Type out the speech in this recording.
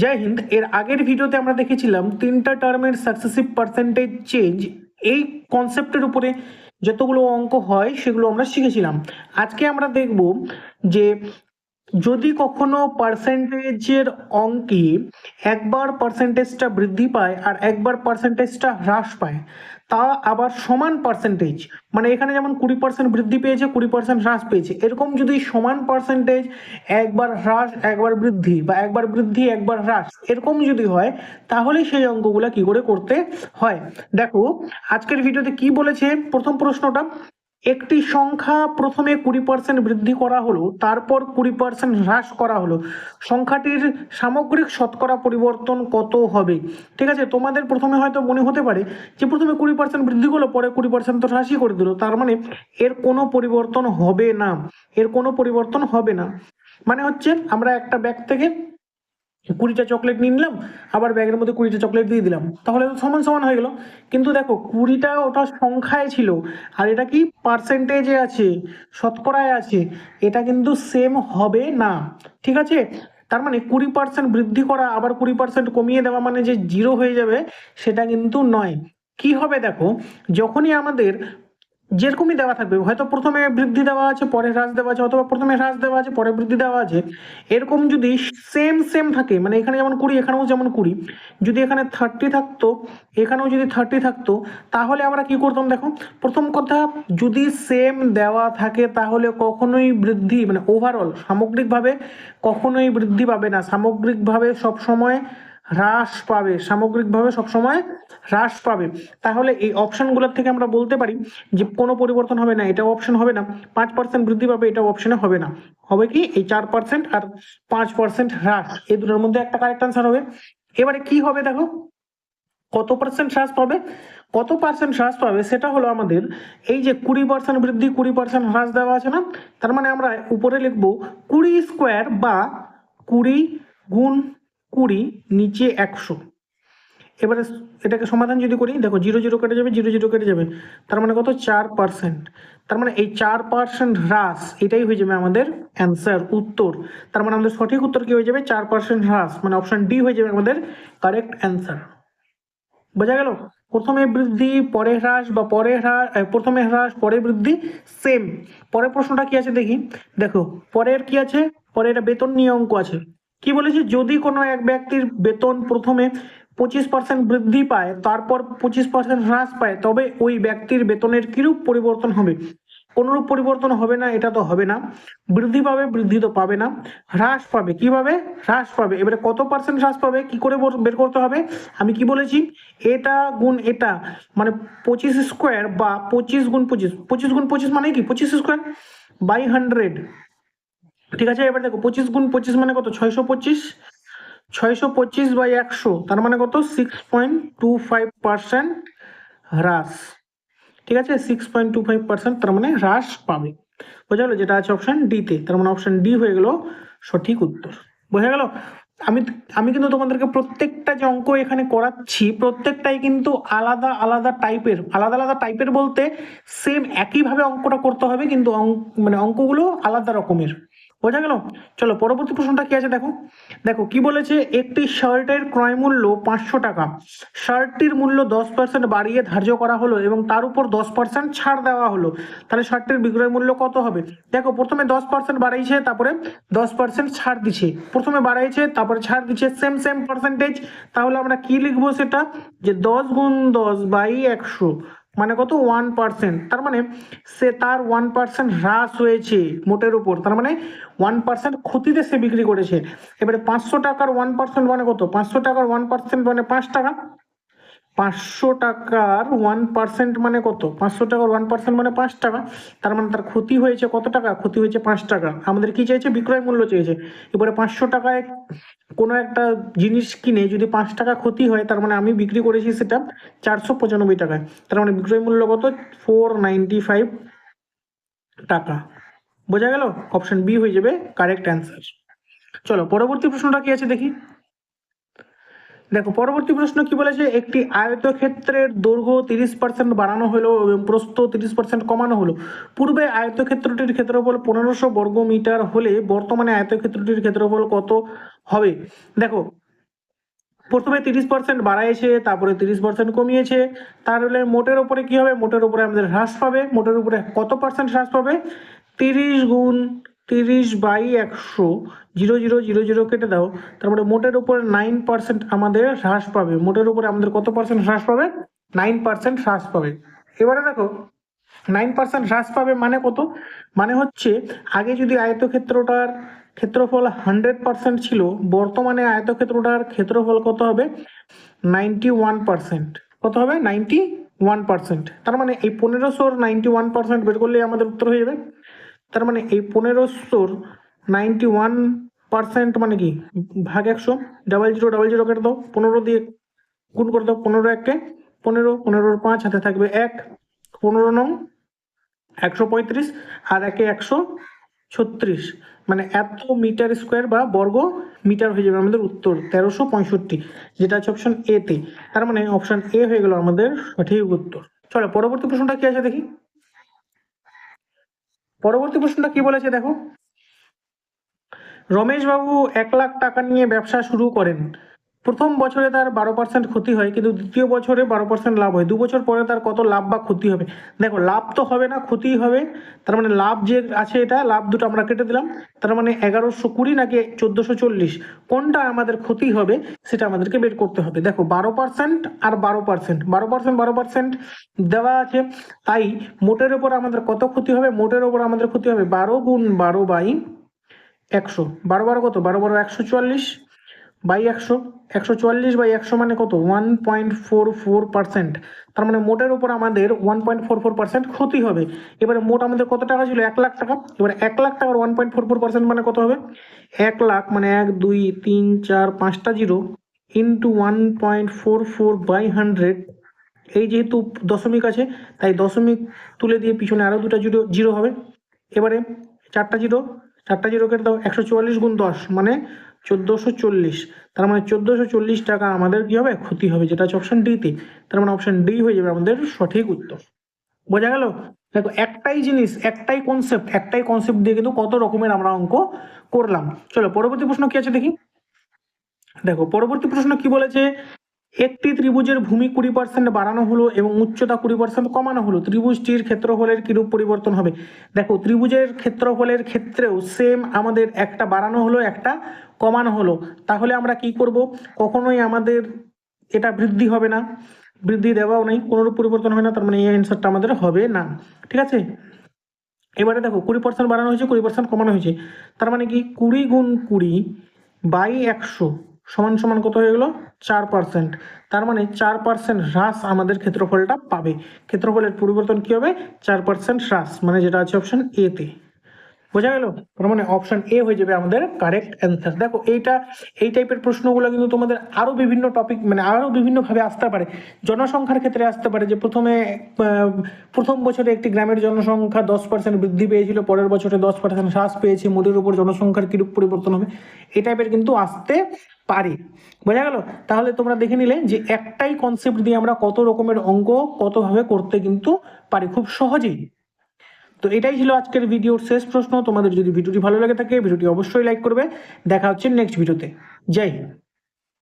জয় হিন্দ। এর আগের ভিডিওতে আমরা দেখেছিলাম তিনটা টার্মের সাকসেসিভ পার্সেন্টেজ চেঞ্জ এই কনসেপ্টের উপরে যতগুলো অঙ্ক হয়, সেগুলো আমরা শিখেছিলাম। আজকে আমরা দেখব যে যদি কখনো পার্সেন্টেজের অঙ্কে একবার পার্সেন্টেজটা বৃদ্ধি পায় আর একবার পার্সেন্টেজটা হ্রাস পায়, তা আবার সমান পার্সেন্টেজ মানে এখানে যেমন কুড়ি পার্সেন্ট বৃদ্ধি পেয়েছে, কুড়ি পার্সেন্ট হ্রাস পেয়েছে, এরকম যদি সমান পার্সেন্টেজ একবার হ্রাস, একবার বৃদ্ধি বা একবার বৃদ্ধি, একবার হ্রাস, এরকম যদি হয়, তাহলে সেই অঙ্কগুলো কি করে করতে হয়? দেখো, আজকের ভিডিওতে কি বলেছে? প্রথম প্রশ্নটা একটি সংখ্যা প্রথমে কুড়ি পার্সেন্ট বৃদ্ধি করা হলো, তারপর কুড়ি পার্সেন্ট হ্রাস করা হলো। সংখ্যাটির সামগ্রিক শতকরা পরিবর্তন কত হবে? ঠিক আছে, তোমাদের প্রথমে হয়তো মনে হতে পারে যে প্রথমে কুড়ি পার্সেন্ট বৃদ্ধি করল, পরে কুড়ি পার্সেন্ট তো হ্রাসই করে দিল। তার মানে এর কোনো পরিবর্তন হবে না, এর কোনো পরিবর্তন হবে না। মানে হচ্ছে আমরা একটা ব্যাগ থেকে কুড়িটা চকলেট নিয়ে নিলাম, আবার ব্যাগের মধ্যে কুড়িটা চকলেট দিয়ে দিলাম। তাহলে তো সমান সমান হয়ে গেল। কিন্তু দেখো, কুড়িটা ওটা সংখ্যায় ছিল, আর এটা কি পার্সেন্টেজে আছে, শতকরায় আছে, এটা কিন্তু সেম হবে না। ঠিক আছে? তার মানে কুড়ি পার্সেন্ট বৃদ্ধি করা, আবার কুড়ি পার্সেন্ট কমিয়ে দেওয়া মানে যে জিরো হয়ে যাবে, সেটা কিন্তু নয়। কি হবে দেখো, যখনই আমাদের যেরকমই দেওয়া থাকবে, হয়তো প্রথমে বৃদ্ধি দেওয়া আছে, পরে হ্রাস দেওয়া আছে, অথবা প্রথমে হ্রাস দেওয়া আছে, পরে বৃদ্ধি দেওয়া আছে, এরকম যদি সেম সেম থাকে মানে এখানে যেমন কুড়ি, এখানেও যেমন কুড়ি, যদি এখানে থার্টি থাকতো, এখানেও যদি থার্টি থাকতো, তাহলে আমরা কি করতাম দেখো, প্রথম কথা, যদি সেম দেওয়া থাকে, তাহলে কখনোই বৃদ্ধি মানে ওভারঅল সামগ্রিকভাবে কখনোই বৃদ্ধি পাবে না। সামগ্রিকভাবে সবসময় হ্রাস পাবে, সামগ্রিকভাবে সবসময় হ্রাস পাবে। তাহলে এই অপশনগুলোর থেকে আমরা বলতে পারি যে কোনো পরিবর্তন হবে না, এটাও অপশন হবে না, পাঁচ পার্সেন্ট বৃদ্ধি পাবে, এটাও অপশনে হবে না। হবে কি? এই চার পার্সেন্ট আর পাঁচ পার্সেন্ট হ্রাস, এই দুটোর মধ্যে একটা কারেক্ট আনসার হবে। এবারে কি হবে দেখো? কত পার্সেন্ট হ্রাস পাবে? কত পার্সেন্ট হ্রাস পাবে সেটা হলো আমাদের এই যে কুড়ি পার্সেন্ট বৃদ্ধি, কুড়ি পার্সেন্ট হ্রাস দেওয়া আছে না? তার মানে আমরা উপরে লিখব কুড়ি স্কোয়ার বা কুড়ি গুণ কুড়ি, নিচে একশো। এবারে এটাকে সমাধান যদি করি, দেখো জিরো জিরো কেটে যাবে, জিরো জিরো কেটে যাবে। তার মানে কত? চার পার্সেন্ট। তার মানে এই চার পার্সেন্ট হ্রাস, এটাই হয়ে যাবে আমাদের অ্যান্সার, উত্তর। তার মানে আমাদের সঠিক উত্তর কি হয়ে যাবে? চার পার্সেন্ট হ্রাস মানে অপশন ডি হয়ে যাবে আমাদের কারেক্ট অ্যান্সার। বোঝা গেল? প্রথমে বৃদ্ধি, পরে হ্রাস বা পরে হ্রাস প্রথমে হ্রাস, পরে বৃদ্ধি সেম পরের প্রশ্নটা কি আছে দেখি? দেখো, পরের কি আছে? পরে এটা বেতন নিয়ে অঙ্ক আছে। কি বলেছে? যদি কোনো এক ব্যক্তির বেতন প্রথমে পঁচিশ পার্সেন্ট বৃদ্ধি পায়, তারপর পঁচিশ পার্সেন্ট হ্রাস পায়, তবে ওই ব্যক্তির বেতনের কিরূপ পরিবর্তন হবে? কোনরূপ পরিবর্তন হবে না, এটা তো হবে না। বৃদ্ধি পাবে, বৃদ্ধি তো পাবে না। হ্রাস পাবে, কীভাবে? হ্রাস পাবে। এবারে কত পার্সেন্ট হ্রাস পাবে? কি করে বের করতে হবে? আমি কি বলেছি? এটা গুণ এটা মানে পঁচিশ স্কোয়ার বা পঁচিশ গুণ পঁচিশ। পঁচিশ গুণ পঁচিশ মানে কি? পঁচিশ স্কোয়ার বাই হান্ড্রেড ঠিক আছে, এবার দেখো পঁচিশ গুণ পঁচিশ মানে কত? ছয়শো পঁচিশ। ছয়শো পঁচিশ বাই একশো, তার মানে কত? Six point two five percent হ্রাস। ঠিক আছে? Six point two five percent তার মানে হ্রাস পাবে। বোঝা গেলো যেটা আছে অপশন ডিতে তার মানে অপশান ডি হয়ে গেল সঠিক উত্তর। বোঝা গেল? আমি আমি কিন্তু তোমাদেরকে প্রত্যেকটা যে অঙ্ক এখানে করাচ্ছি, প্রত্যেকটাই কিন্তু আলাদা আলাদা টাইপের আলাদা আলাদা টাইপের বলতে সেম একইভাবে অঙ্কটা করতে হবে, কিন্তু অঙ্ক মানে অঙ্কগুলো আলাদা রকমের। বোঝা গেল? চলো, পরবর্তী প্রশ্নটা কি আছে দেখো? দেখো, কি বলেছে, একটি শার্টের ক্রয় মূল্য পাঁচশো টাকা। শার্টটির মূল্য দশ পার্সেন্ট বাড়িয়ে ধার্য করা হলো এবং তার উপর দশ পার্সেন্ট ছাড় দেওয়া হলো। তাহলে শার্টটির বিক্রয় মূল্য কত হবে? দেখো, প্রথমে দশ পার্সেন্ট বাড়াইছে, তারপরে দশ পার্সেন্ট ছাড় দিছে। প্রথমে বাড়াইছে, তারপরে ছাড় দিচ্ছে সেম সেম পার্সেন্টেজ তাহলে আমরা কি লিখব সেটা? যে দশ গুণ দশ বাই একশো। মানে কত? ওয়ান পার্সেন্ট তার মানে সে তার ওয়ান পার্সেন্ট হ্রাস হয়েছে মোটের উপর। তার মানে ওয়ান পার্সেন্ট ক্ষতিতে সে বিক্রি করেছে। এবারে পাঁচশো টাকার ওয়ান পার্সেন্ট মানে কত? পাঁচশো টাকার ওয়ান পার্সেন্ট মানে পাঁচ টাকা। পাঁচশো টাকার ওয়ান পার্সেন্ট মানে কত? পাঁচশো টাকার ওয়ান পার্সেন্ট মানে পাঁচ টাকা। তার মানে তার ক্ষতি হয়েছে কত টাকা? ক্ষতি হয়েছে পাঁচ টাকা। আমাদের কি চাইছে? বিক্রয় মূল্য চেয়েছে এবারে পাঁচশো টাকায় কোনো একটা জিনিস কিনে যদি পাঁচ টাকা ক্ষতি হয়, তার মানে আমি বিক্রি করেছি সেটা চারশো পঁচানব্বই টাকায়। তার মানে বিক্রয় মূল্য কত? ফোর নাইনটি ফাইভ টাকা। বোঝা গেল? অপশন বি হয়ে যাবে কারেক্ট অ্যান্সার চলো, পরবর্তী প্রশ্নটা কি আছে দেখি। দেখো, পরবর্তী প্রশ্ন কি বলেছে? একটি আয়তক্ষেত্রের দৈর্ঘ্য তিরিশ পার্সেন্ট বাড়ানো হলো এবং প্রস্থ তিরিশ পার্সেন্ট কমানো হলো। পূর্বে আয়তক্ষেত্রটির ক্ষেত্রফল পনেরোশো বর্গ মিটার হলে বর্তমানে আয়তক্ষেত্রটির ক্ষেত্রফল কত হবে? দেখো, প্রথমে তিরিশ পার্সেন্ট বাড়াইছে, তারপরে তিরিশ পার্সেন্ট কমিয়েছে। তাহলে মোটের উপরে কি হবে? মোটের উপরে আমাদের হ্রাস পাবে। মোটের উপরে কত পার্সেন্ট হ্রাস পাবে? তিরিশ গুণ তিরিশ বাই একশো, জিরো জিরো জিরো জিরো কেটে দাও তারপরে মোটের উপরে নাইন পার্সেন্ট আমাদের হ্রাস পাবে। মোটের উপরে আমাদের কত পার্সেন্ট হ্রাস পাবে? নাইন পার্সেন্ট হ্রাস পাবে। এবারে দেখো নাইন পার্সেন্ট হ্রাস পাবে মানে কত? মানে হচ্ছে, আগে যদি আয়তক্ষেত্রটার ক্ষেত্রফল হান্ড্রেড পার্সেন্ট ছিল, বর্তমানে আয়তক্ষেত্রটার ক্ষেত্রফল কত হবে? নাইনটি ওয়ান পার্সেন্ট কত হবে? নাইনটি ওয়ান পার্সেন্ট তার মানে এই পনেরোশোর নাইনটি ওয়ান পার্সেন্ট বের করলেই আমাদের উত্তর হয়ে যাবে। তার মানে এই পনেরোশোর নাইনটি ওয়ান পার্সেন্ট মানে কি? ভাগ একশো ডাবল জিরো ডাবল জিরো কেটে দাও, পনেরো দিয়ে গুণ করে দাও, পনেরো একে পনেরো, পনেরোর পাঁচ হাতে থাকবে এক, পনেরো নং একশো পঁয়ত্রিশ আর একে একশো ছত্রিশ। মানে এত মিটার স্কোয়ার বা বর্গ মিটার হয়ে যাবে আমাদের উত্তর, তেরোশো পঁয়ষট্টি, যেটা আছে অপশন এতে তার মানে অপশন এ হয়ে গেল আমাদের সঠিক উত্তর। চলো, পরবর্তী প্রশ্নটা কি আছে দেখি? পরবর্তী প্রশ্নটা কি বলেছে দেখো? রমেশ বাবু এক লাখ টাকা নিয়ে ব্যবসা শুরু করেন। প্রথম বছরে তার বারো পার্সেন্ট ক্ষতি হয়, কিন্তু দ্বিতীয় বছরে বারো পার্সেন্ট লাভ হয়। দু বছর পরে তার কত লাভ বা ক্ষতি হবে? দেখো, লাভ তো হবে না ক্ষতি হবে। তার মানে লাভ যে আছে এটা, লাভ দুটো আমরা কেটে দিলাম। তার মানে এগারোশো কুড়ি নাকি চোদ্দোশো চল্লিশ। কোনটা আমাদের ক্ষতি হবে সেটা আমাদেরকে বের করতে হবে। দেখো, বারো পার্সেন্ট আর বারো পার্সেন্ট বারো পার্সেন্ট বারো পার্সেন্ট দেওয়া আছে। তাই মোটের ওপর আমাদের কত ক্ষতি হবে? মোটের ওপর আমাদের ক্ষতি হবে বারো গুণ বারো বাই একশো। বারো বারো কত? বারো বারো একশো চুয়াল্লিশ। বাই একশো একশো চুয়াল্লিশ বাই একশো মানে কত? One point four four percent তার মানে মোটের উপর আমাদের one point four four percent ক্ষতি হবে। এবারে মোট আমাদের কত টাকা ছিল? এক লাখ টাকা। এবারে এক লাখ টাকার one point four four percent মানে কত হবে? এক লাখ মানে এক, দুই, তিন, চার, পাঁচটা zero into one point four four by hundred এই যেহেতু দশমিক আছে, তাই দশমিক তুলে দিয়ে পিছনে আরও দুটো জিরো জিরো হবে। এবারে চারটা জিরো চারটা জিরো কেটে দাও, একশো চুয়াল্লিশ গুণ দশ মানে চোদ্দোশো চল্লিশ। তার মানে চোদ্দোশো চল্লিশ টাকা আমাদের কি হবে? ক্ষতি হবে, যেটা হচ্ছে অপশন ডিতে তার মানে অপশন ডি হয়ে যাবে আমাদের সঠিক উত্তর। বোঝা গেল? দেখো, একটাই জিনিস, একটাই কনসেপ্ট একটাই কনসেপ্ট দিয়ে কিন্তু কত রকমের আমরা অঙ্ক করলাম। চলো, পরবর্তী প্রশ্ন কি আছে দেখি? দেখো, পরবর্তী প্রশ্ন কি বলেছে? একটি ত্রিভুজের ভূমি কুড়ি পার্সেন্ট বাড়ানো হলো এবং উচ্চতা কুড়ি পার্সেন্ট কমানো হলো। ত্রিভুজটির ক্ষেত্রফলের কিরূপ পরিবর্তন হবে? দেখো, ত্রিভুজের ক্ষেত্রফলের ক্ষেত্রেও সেম আমাদের একটা বাড়ানো হলো, একটা কমানো হলো, তাহলে আমরা কি করব? কখনোই আমাদের এটা বৃদ্ধি হবে না। বৃদ্ধি দেওয়াও নেই, কোনোরূপ পরিবর্তন হবে না, তার মানে এই অ্যান্সারটা আমাদের হবে না। ঠিক আছে? এবারে দেখো, কুড়ি পার্সেন্ট বাড়ানো হয়েছে, কুড়ি পার্সেন্ট কমানো হয়েছে। তার মানে কি? কুড়ি গুণ কুড়ি বাই একশো সমান সমান কত হয়ে গেলো? চার পার্সেন্ট তার মানে চার পার্সেন্ট হ্রাস আমাদের ক্ষেত্রফলটা পাবে। ক্ষেত্রফলের পরিবর্তন কি হবে? চার পার্সেন্ট হ্রাস মানে যেটা আছে অপশন এতে বোঝা গেল? তার মানে অপশন এ হয়ে যাবে আমাদের কারেক্ট অ্যান্সার দেখো, এইটা, এই টাইপের প্রশ্নগুলো কিন্তু তোমাদের আরও বিভিন্ন টপিক মানে আরও বিভিন্ন ভাবে আসতে পারে। জনসংখ্যার ক্ষেত্রে আসতে পারে যে প্রথমে প্রথম বছরে একটি গ্রামের জনসংখ্যা দশ পার্সেন্ট বৃদ্ধি পেয়েছিল, পরের বছরে দশ পার্সেন্ট হ্রাস পেয়েছে মোটের উপর জনসংখ্যার কিরূপ পরিবর্তন হবে? এই টাইপের কিন্তু আসতে পারে। বোঝা গেল? তাহলে তোমরা দেখে নিলে যে একটাই কনসেপ্ট দিয়ে আমরা কত রকমের অঙ্ক কতভাবে করতে কিন্তু পারি। খুব সহজেই তো এটাই ছিল আজকের ভিডিওর শেষ প্রশ্ন। তোমাদের যদি ভিডিওটি ভালো লাগে থাকে, ভিডিওটি অবশ্যই লাইক করবে। দেখা হচ্ছে নেক্সট ভিডিওতে জয় হিন্দ।